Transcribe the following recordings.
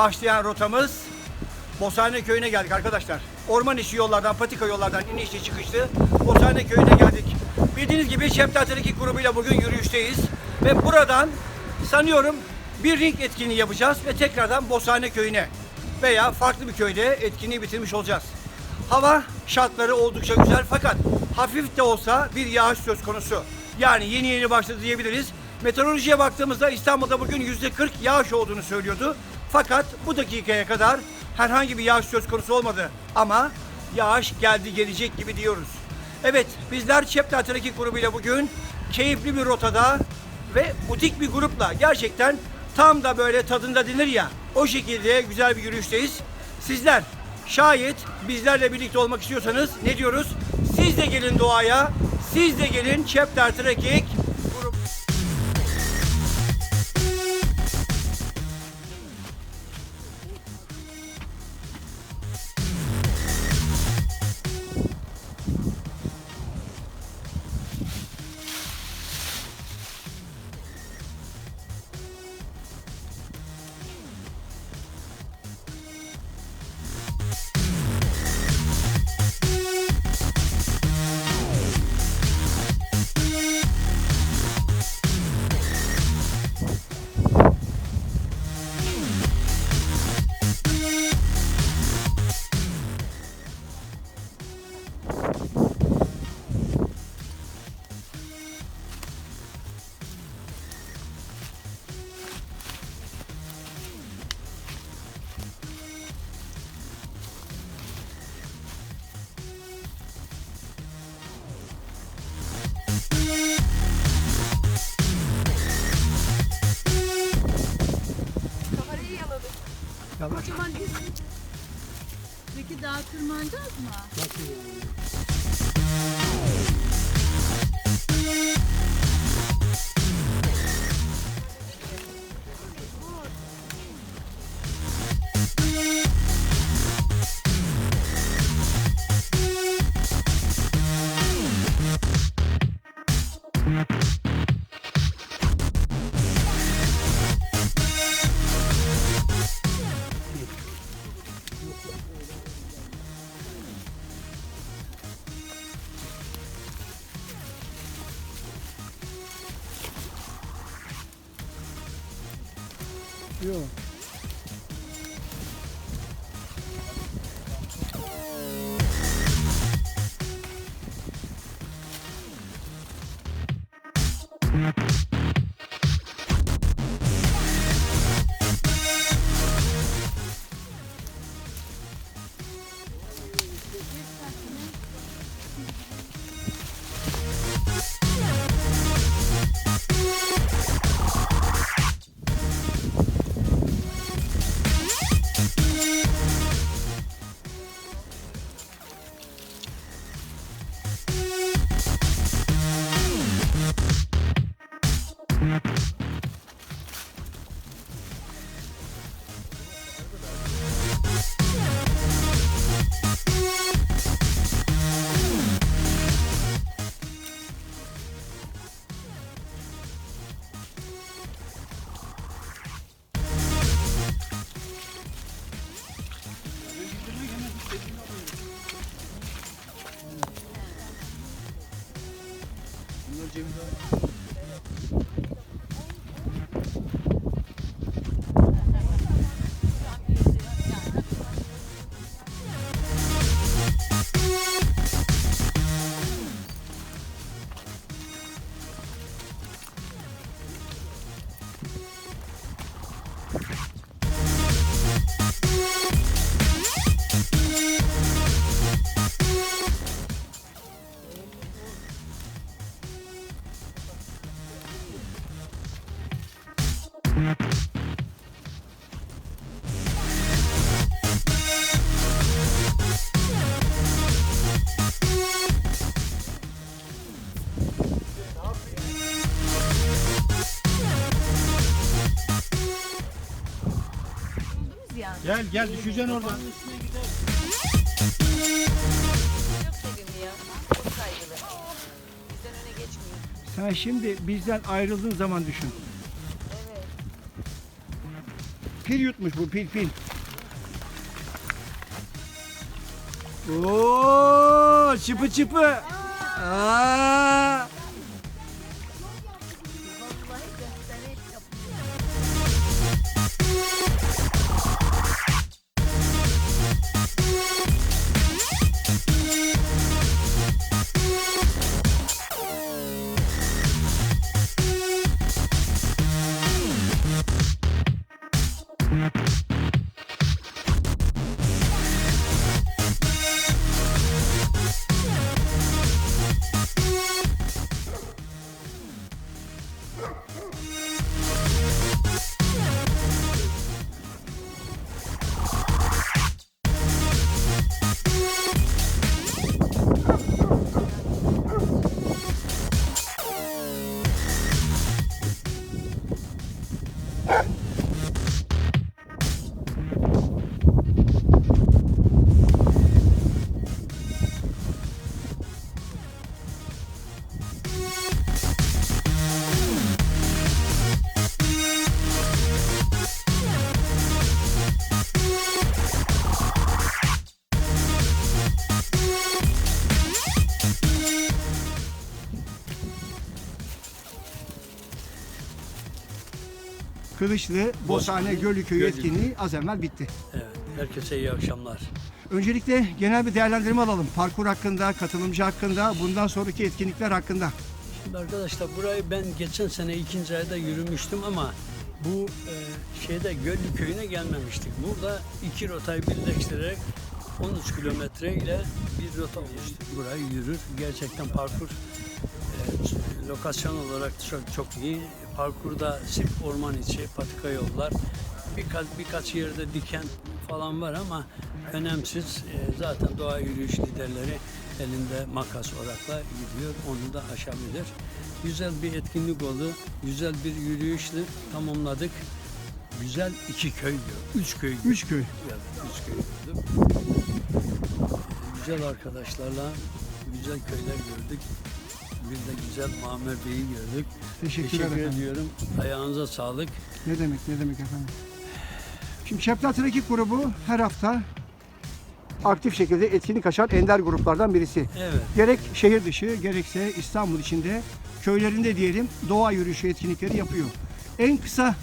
başlayan rotamız Bosane köyüne geldik arkadaşlar. Orman içi yollardan, patika yollardan inişli çıkışlı Bosane köyüne geldik. Bildiğiniz gibi Şeptal Trekking grubuyla bugün yürüyüşteyiz. Ve buradan sanıyorum bir ring etkinliği yapacağız ve tekrardan Bosane köyüne veya farklı bir köyde etkinliği bitirmiş olacağız. Hava şartları oldukça güzel fakat hafif de olsa bir yağış söz konusu. Yani yeni yeni başladı diyebiliriz. Meteorolojiye baktığımızda İstanbul'da bugün yüzde 40 yağış olduğunu söylüyordu. Fakat bu dakikaya kadar herhangi bir yağış söz konusu olmadı. Ama yağış geldi gelecek gibi diyoruz. Evet bizler Çepler Trekking grubuyla bugün keyifli bir rotada ve butik bir grupla gerçekten tam da böyle tadında denir ya o şekilde güzel bir yürüyüşteyiz. Sizler şayet bizlerle birlikte olmak istiyorsanız ne diyoruz? Siz de gelin doğaya, siz de gelin Chapter Trekking Kocaman bir... Peki daha tırmanacağız mı? Biz yani. Gel gel düşeceksin oradan. Çok sevimli ya. Çok saygılı. Bizden öne geçmiyor. Sen şimdi bizden ayrıldığın zaman düşün. Evet. Pil yutmuş bu pil pil. Oo, çıpı çıpı. Aa. Kılıçlı Bosane Gölü Köyü Gölü. etkinliği az evvel bitti. Evet, herkese iyi akşamlar. Öncelikle genel bir değerlendirme alalım. Parkur hakkında, katılımcı hakkında, bundan sonraki etkinlikler hakkında. Şimdi arkadaşlar burayı ben geçen sene ikinci ayda yürümüştüm ama bu e, şeyde Göllü Köyü'ne gelmemiştik. Burada iki rotayı birleştirerek 13 kilometre ile bir rota oluştu. Burayı yürür. Gerçekten parkur lokasyon olarak çok çok iyi. Parkurda sırf orman içi, patika yollar. Birkaç, birkaç yerde diken falan var ama önemsiz. E, zaten doğa yürüyüş liderleri elinde makas orakla gidiyor. Onu da aşabilir. Güzel bir etkinlik oldu. Güzel bir yürüyüşle tamamladık. Güzel iki köy gördük. Üç köy. Üç köy. Evet, üç köy gördük. Güzel arkadaşlarla güzel köyler gördük. Bir de güzel Muammer Bey'i gördük. Teşekkür efendim. ediyorum. Ayağınıza sağlık. Ne demek, ne demek efendim. Şimdi Şeptat Ekip grubu her hafta aktif şekilde etkinlik açan ender gruplardan birisi. Evet. Gerek şehir dışı gerekse İstanbul içinde köylerinde diyelim doğa yürüyüşü etkinlikleri yapıyor. En kısa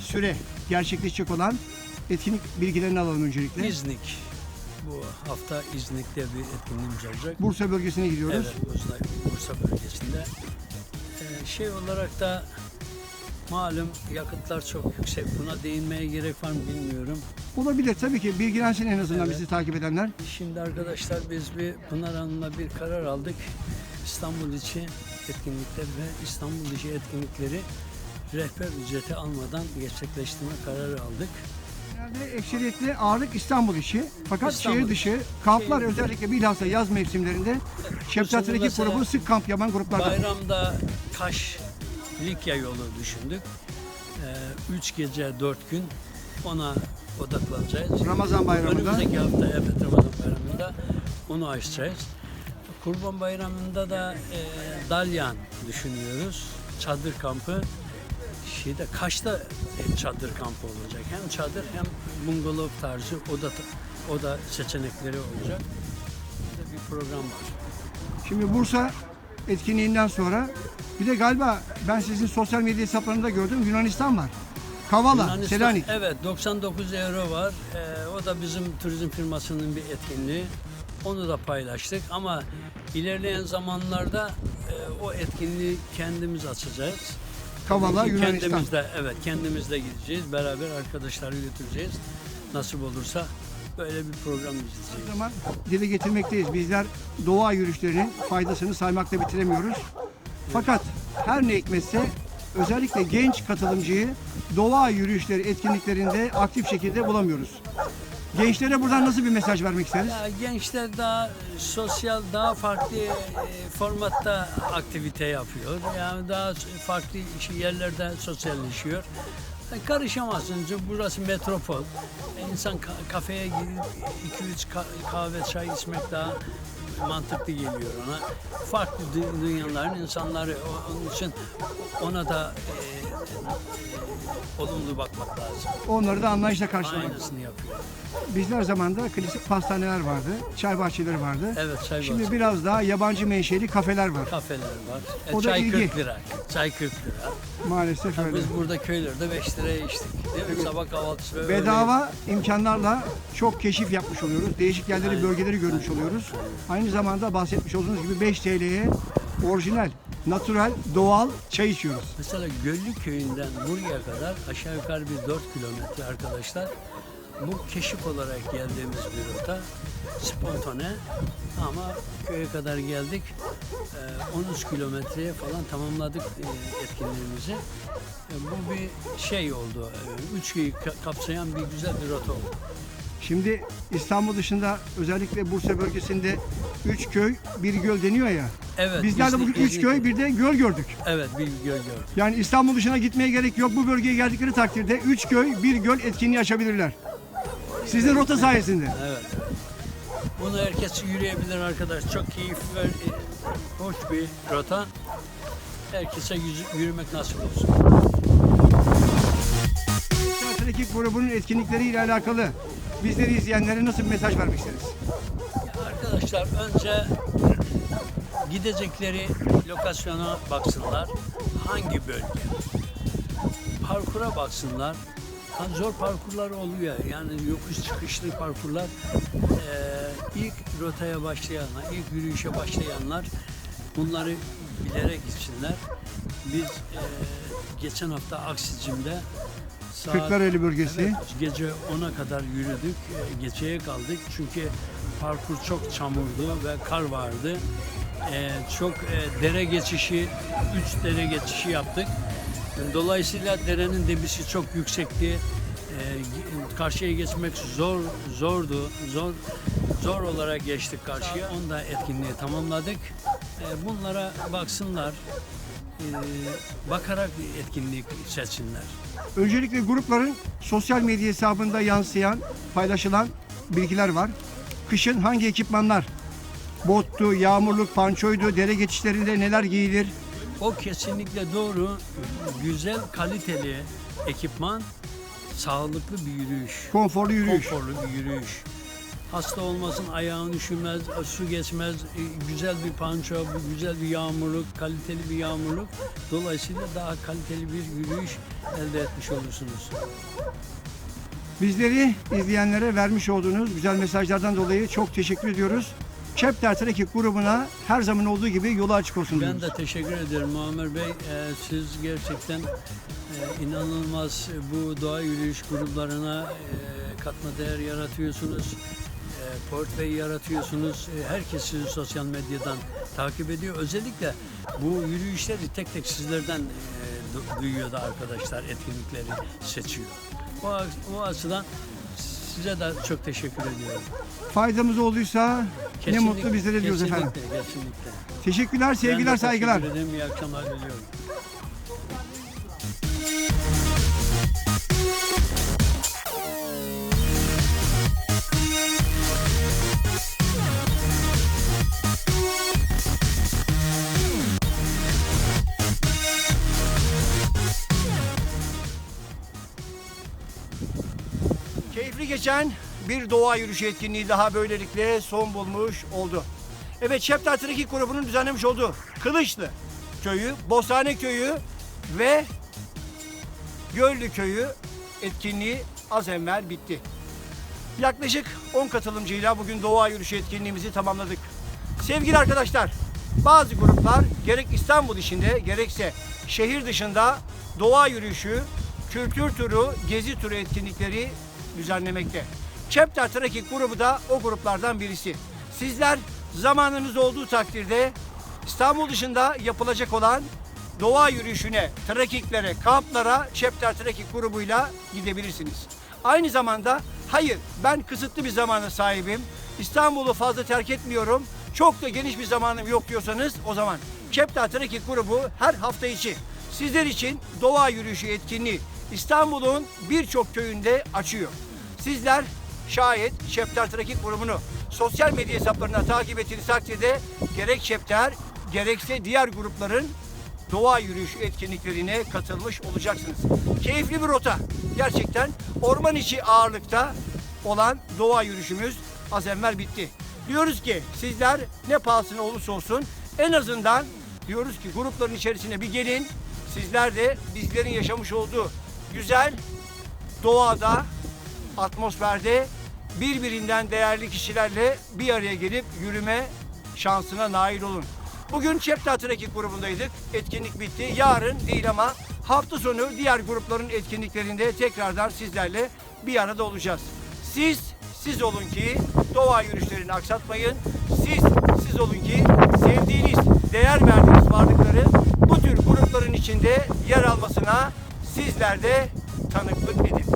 süre gerçekleşecek olan etkinlik bilgilerini alalım öncelikle. İznik. Bu hafta İznik'te bir etkinliğimiz olacak. Bursa bölgesine gidiyoruz. Evet, Bursa, Bursa bölgesinde. Ee, şey olarak da malum yakıtlar çok yüksek. Buna değinmeye gerek var mı bilmiyorum. Olabilir tabii ki bilgilensin en azından Evet. bizi takip edenler. Şimdi arkadaşlar biz bir Pınar Hanım'la bir karar aldık. İstanbul içi etkinlikler ve İstanbul dışı etkinlikleri rehber ücreti almadan gerçekleştirme kararı aldık. Genelde ekseriyetle ağırlık İstanbul işi. Fakat İstanbul. şehir dışı kamplar Şehir özellikle bilhassa yaz mevsimlerinde Şeptat sene Ekip mesela grubu sık kamp yapan gruplardan. Bayramda Kaş Likya yolu düşündük. Ee, üç gece dört gün ona odaklanacağız. Ramazan bayramında. Önümüzdeki hafta evet Ramazan bayramında onu açacağız. Kurban bayramında da e, Dalyan düşünüyoruz. Çadır kampı. Şeyde Kaş'ta çadır kampı olacak. Hem çadır hem bungalov tarzı oda oda seçenekleri olacak. Burada bir program var. Şimdi Bursa etkinliğinden sonra bir de galiba ben sizin sosyal medya hesaplarında gördüm Yunanistan var. Kavala, Yunanistan- Selanik. Evet 99 euro var. Ee, o da bizim turizm firmasının bir etkinliği. Onu da paylaştık ama ilerleyen zamanlarda e, o etkinliği kendimiz açacağız. Kavala, Yunanistan. Kendimiz de, evet kendimiz de gideceğiz. Beraber arkadaşları götüreceğiz. Nasip olursa böyle bir program O izleyeceğiz. zaman dile getirmekteyiz. Bizler doğa yürüyüşlerinin faydasını saymakla bitiremiyoruz. Fakat her ne hikmetse özellikle genç katılımcıyı doğa yürüyüşleri etkinliklerinde aktif şekilde bulamıyoruz. Gençlere buradan nasıl bir mesaj vermek isteriz? Ya gençler daha e, sosyal, daha farklı e, formatta aktivite yapıyor. Yani daha farklı yerlerde sosyalleşiyor. Yani Karışamazsın çünkü burası metropol. E, İnsan ka- kafeye gidip 2-3 kahve çay içmek daha mantıklı geliyor ona. Farklı dü- dünyaların insanları onun için ona da e, e, olumlu bakmak lazım. Onları da anlayışla karşılamak. Aynısını yapıyor. Bizler zamanında klasik pastaneler vardı, çay bahçeleri vardı. Evet çay Şimdi biraz daha yabancı menşeli kafeler var. kafeler var. E, O da çay ilgi. 40 lira. Çay 40 lira. Maalesef öyle. Biz burada köylerde 5 liraya içtik. Değil mi? Sabah kahvaltısı ve öğle Bedava imkanlarla çok keşif yapmış oluyoruz. Değişik yerleri, bölgeleri görmüş oluyoruz. Aynı zamanda bahsetmiş olduğunuz gibi 5 TL'ye orijinal, natural, doğal çay içiyoruz. Mesela Göllü köyünden buraya kadar aşağı yukarı bir 4 kilometre arkadaşlar. Bu keşif olarak geldiğimiz bir rota. Spontane ama köye kadar geldik. Ee, 13 kilometreye falan tamamladık e, etkinliğimizi. E, Bu bir şey oldu. 3 köyü ka- kapsayan bir güzel bir rota oldu. Şimdi İstanbul dışında özellikle Bursa bölgesinde 3 köy, bir göl deniyor ya. Evet. Bizler biz de bugün 3 İznik- köy, bir de göl gördük. Evet bir göl gördük. Yani İstanbul dışına gitmeye gerek yok. Bu bölgeye geldikleri takdirde 3 köy, bir göl etkinliği açabilirler. Sizin rota sayesinde. Evet. Bunu herkes yürüyebilir arkadaş. Çok keyifli ve e, hoş bir rota. Herkese yürümek nasip olsun. Trekking grubunun etkinlikleriyle alakalı bizleri izleyenlere nasıl bir mesaj vermek isteriz? Arkadaşlar önce gidecekleri lokasyona baksınlar. Hangi bölge? Parkura baksınlar. Ha, zor parkurlar oluyor. Yani yokuş çıkışlı parkurlar. Ee, ilk rotaya başlayanlar, ilk yürüyüşe başlayanlar bunları bilerek gitsinler. Biz e, geçen hafta Aksicim'de saat Kırklareli bölgesi. Evet, gece 10'a kadar yürüdük. E, Geceye kaldık çünkü parkur çok çamurdu ve kar vardı. E, çok e, dere geçişi, 3 dere geçişi yaptık. Dolayısıyla derenin debisi çok yüksekti. E, gi- karşıya geçmek zor zordu. Zor zor olarak geçtik karşıya. Onda etkinliği tamamladık. E, bunlara baksınlar. E, bakarak etkinlik seçsinler. Öncelikle grupların sosyal medya hesabında yansıyan, paylaşılan bilgiler var. Kışın hangi ekipmanlar? Bottu, yağmurluk, pançoydu, dere geçişlerinde neler giyilir? O kesinlikle doğru. Güzel, kaliteli ekipman, sağlıklı bir yürüyüş. Konforlu yürüyüş. Konforlu bir yürüyüş. Hasta olmasın, ayağın üşümez, su geçmez, e, güzel bir panço, güzel bir yağmurluk, kaliteli bir yağmurluk. Dolayısıyla daha kaliteli bir yürüyüş elde etmiş olursunuz. Bizleri izleyenlere vermiş olduğunuz güzel mesajlardan dolayı çok teşekkür ediyoruz. Chapter Trekking grubuna her zaman olduğu gibi yolu açık olsun Ben diyoruz. de teşekkür ederim Muammer Bey. Ee, siz gerçekten e, inanılmaz bu doğa yürüyüş gruplarına e, katma değer yaratıyorsunuz. E, portföy yaratıyorsunuz. E, herkes sizi sosyal medyadan takip ediyor. Özellikle bu yürüyüşleri tek tek sizlerden e, du- duyuyor da arkadaşlar etkinlikleri seçiyor. O, o açıdan size de çok teşekkür ediyorum. Faydamız olduysa ne mutlu bizlere diyoruz kesinlikle, efendim. Kesinlikle. Teşekkürler, Ben sevgiler, de saygılar. Teşekkür ederim. İyi akşamlar diliyorum. Keyifli geçen bir doğa yürüyüşü etkinliği daha böylelikle son bulmuş oldu. Evet Şeptar Trekking grubunun düzenlemiş olduğu Kılıçlı köyü, Bosthane köyü ve Göllü köyü etkinliği az evvel bitti. Yaklaşık 10 katılımcıyla bugün doğa yürüyüşü etkinliğimizi tamamladık. Sevgili arkadaşlar, bazı gruplar gerek İstanbul içinde gerekse şehir dışında doğa yürüyüşü, kültür turu, gezi turu etkinlikleri düzenlemekte. Chapter Trekking grubu da o gruplardan birisi. Sizler zamanınız olduğu takdirde İstanbul dışında yapılacak olan doğa yürüyüşüne, trekkinglere, kamplara Chapter Trekking grubuyla gidebilirsiniz. Aynı zamanda hayır ben kısıtlı bir zamana sahibim. İstanbul'u fazla terk etmiyorum. Çok da geniş bir zamanım yok diyorsanız o zaman Chapter Trekking grubu her hafta içi sizler için doğa yürüyüşü etkinliği İstanbul'un birçok köyünde açıyor. Sizler şayet Şepter Trekking grubunu sosyal medya hesaplarından takip ettiğiniz takdirde gerek Şepter gerekse diğer grupların doğa yürüyüş etkinliklerine katılmış olacaksınız. Keyifli bir rota. Gerçekten orman içi ağırlıkta olan doğa yürüyüşümüz az evvel bitti. Diyoruz ki sizler ne pahasına olursa olsun en azından diyoruz ki grupların içerisine bir gelin. Sizler de bizlerin yaşamış olduğu güzel doğada, atmosferde birbirinden değerli kişilerle bir araya gelip yürüme şansına nail olun. Bugün Çepta Trekking grubundaydık. Etkinlik bitti. Yarın değil ama hafta sonu diğer grupların etkinliklerinde tekrardan sizlerle bir arada olacağız. Siz, siz olun ki doğa yürüyüşlerini aksatmayın. Siz, siz olun ki sevdiğiniz, değer verdiğiniz varlıkları bu tür grupların içinde yer almasına sizler de tanıklık edin.